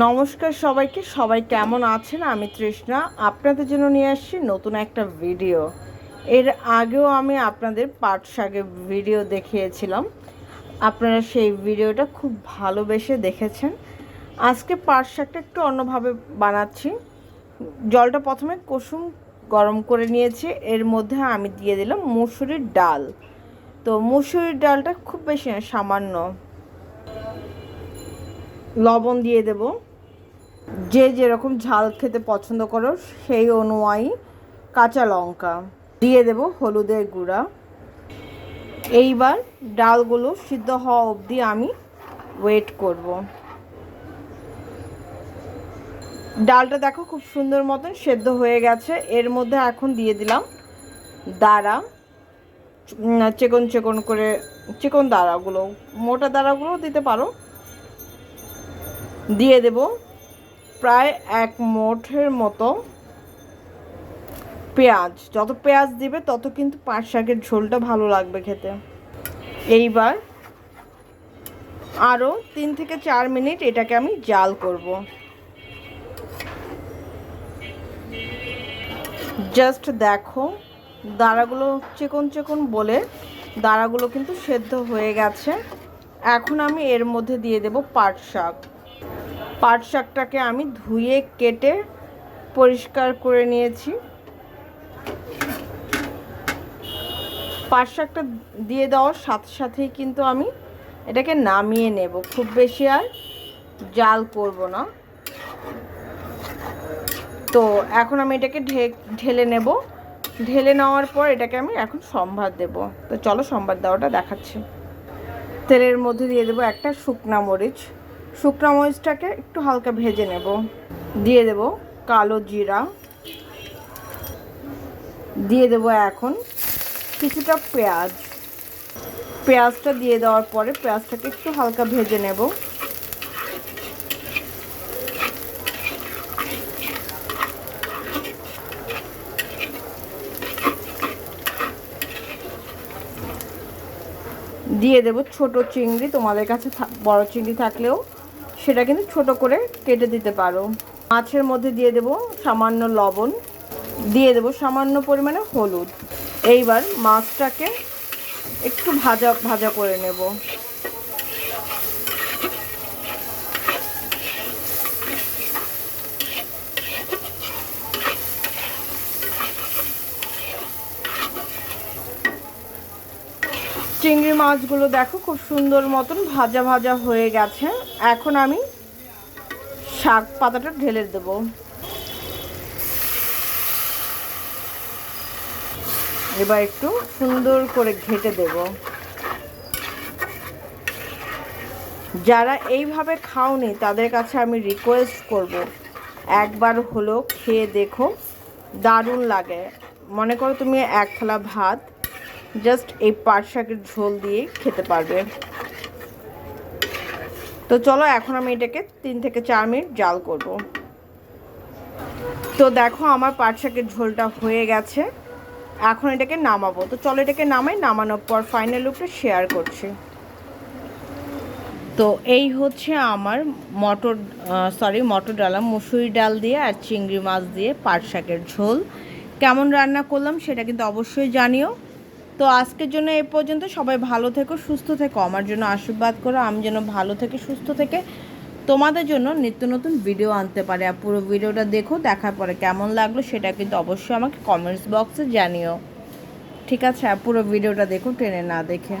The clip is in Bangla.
নমস্কার সবাইকে। সবাই কেমন আছেন? আমি তৃষ্ণা। আপনাদের জন্য নিয়ে আসছি নতুন একটা ভিডিও। এর আগেও আমি আপনাদের পাট শাকের ভিডিও দেখিয়েছিলাম। আপনারা সেই ভিডিওটা খুব ভালোবেসে দেখেছেন। আজকে পাট শাকটা একটু অন্যভাবে বানাচ্ছি। জলটা প্রথমে কুসুম গরম করে নিয়েছি। এর মধ্যে আমি দিয়ে দিলাম মুসুরির ডাল। তো মুসুরির ডালটা খুব বেশি সামান্য। লবণ দিয়ে দেব। যে যেরকম ঝাল খেতে পছন্দ করো, সেই অনুযায়ী কাঁচা লঙ্কা দিয়ে দেব হলুদের গুঁড়া। এইবার ডালগুলো সিদ্ধ হওয়া অবধি আমি ওয়েট করব। ডালটা দেখো খুব সুন্দর মতন সেদ্ধ হয়ে গেছে। এর মধ্যে এখন দিয়ে দিলাম দাঁড়া। চিকন চিকন করে, চিকন দাঁড়াগুলো, মোটা দাঁড়াগুলো দিতে পারো। দিয়ে দেব প্রায় এক মোঠের মতো পেঁয়াজ। যত পেঁয়াজ দিবে, তত কিন্তু পাট শাকের ঝোলটা ভালো লাগবে খেতে। এইবার আরও তিন থেকে চার মিনিট এটাকে আমি জাল করব। জাস্ট দেখো দাঁড়াগুলো চিকন চিকন বলে দাঁড়াগুলো কিন্তু সেদ্ধ হয়ে গেছে। এখন আমি এর মধ্যে দিয়ে দেব পাট শাক। পাট শাকটাকে আমি ধুয়ে কেটে পরিষ্কার করে নিয়েছি। পাট শাকটা দিয়ে দেওয়ার সাথে সাথেই কিন্তু আমি এটাকে নামিয়ে নেব। খুব বেশি আর জাল করব না। তো এখন আমি এটাকে ঢেলে নেব। ঢেলে নেওয়ার পর এটাকে আমি এখন সম্ভার দেব। তো চলো সম্ভার দেওয়াটা দেখাচ্ছি। তেলের মধ্যে দিয়ে দেবো একটা শুকনা মরিচ। শুকনো মরিচটাকে একটু হালকা ভেজে নেব। দিয়ে দেব কালো জিরা। দিয়ে দেব এখন কিছুটা পেঁয়াজ। পেঁয়াজটা দিয়ে দেওয়ার পরে পেঁয়াজটাকে একটু হালকা ভেজে নেব। দিয়ে দেব ছোট চিংড়ি, তোমাদের কাছে বড় চিংড়ি থাকলেও। সেটা কিন্তু ছোট করে কেটে দিতে পারো। মাছের মধ্যে দিয়ে দেব সামান্য লবণ, দিয়ে দেব সামান্য পরিমাণে হলুদ। এইবার মাছটাকে একটু ভাজা ভাজা করে নেব। চিংড়ি মাছগুলো দেখো, খুব সুন্দর মতন ভাজা ভাজা হয়ে গেছে। এখন আমি শাক পাতাটা ঢেলে দেব। এবার একটু সুন্দর করে ঘেটে দেব। যারা এইভাবে খাওনি, তাদের কাছে আমি রিকোয়েস্ট করব, একবার হলো খেয়ে দেখো। দারুণ লাগে। মনে করো তুমি এক থালা ভাত জাস্ট এই পাট শাকের ঝোল দিয়ে খেতে পারবে। তো চলো এখন আমি এটাকে তিন থেকে চার মিনিট জাল করব। তো দেখো আমার পাট শাকের ঝোলটা হয়ে গেছে। এখন এটাকে নামাবো। তো চলো এটাকে নামাই, নামানোর পর ফাইনাল লুকটা শেয়ার করছি। তো এই হচ্ছে আমার মটর সরি মটর ডালা মুসুরি ডাল দিয়ে আর চিংড়ি মাছ দিয়ে পাট শাকের ঝোল। কেমন রান্না করলাম সেটা কিন্তু অবশ্যই জানিও। তো আজকের জন্য এ পর্যন্ত। সবাই ভালো থেকো, সুস্থ থেকো। আমার জন্য আশীর্বাদ করো, আমি যেন ভালো থেকে, সুস্থ থেকে তোমাদের জন্য নিত্য নতুন ভিডিও আনতে পারে। আর পুরো ভিডিওটা দেখো, দেখার পরে কেমন লাগল সেটা কিন্তু অবশ্যই আমাকে কমেন্টস বক্সে জানিও। ঠিক আছে? আর পুরো ভিডিওটা দেখো ট্রেনে না দেখে।